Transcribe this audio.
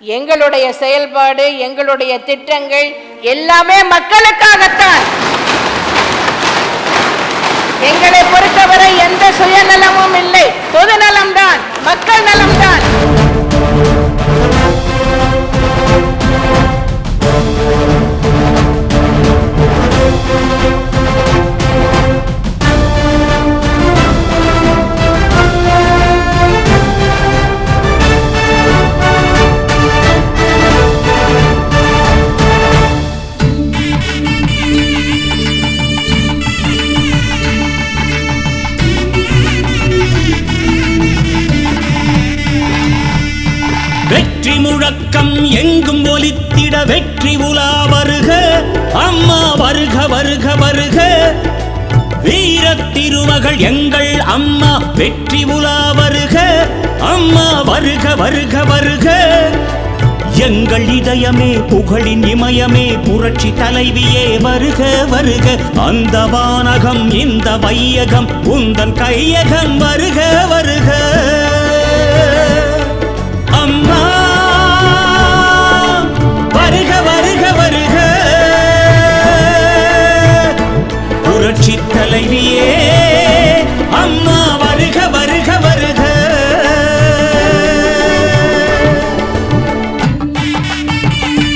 எங்களுடைய செயல்பாடு எங்களுடைய திட்டங்கள் எல்லாமே மக்களுக்காகத்தான். எங்களை பொறுத்தவரை எந்த சுயநலமும் இல்லை. பொதுநலம் வெற்றி முழக்கம் எங்கும் ஒலித்திட வெற்றி உலா வருக அம்மா வருக வருக வருக. வீர திருமகள் எங்கள் அம்மா வெற்றி உலா வருக அம்மா வருக வருக வருக. எங்கள் இதயமே புகழின் இமயமே புரட்சி தலைவியே வருக வருக. அந்த வானகம் இந்த வையகம் உந்தன் கையகம் வருக வருக. புரட்சி தலைவியே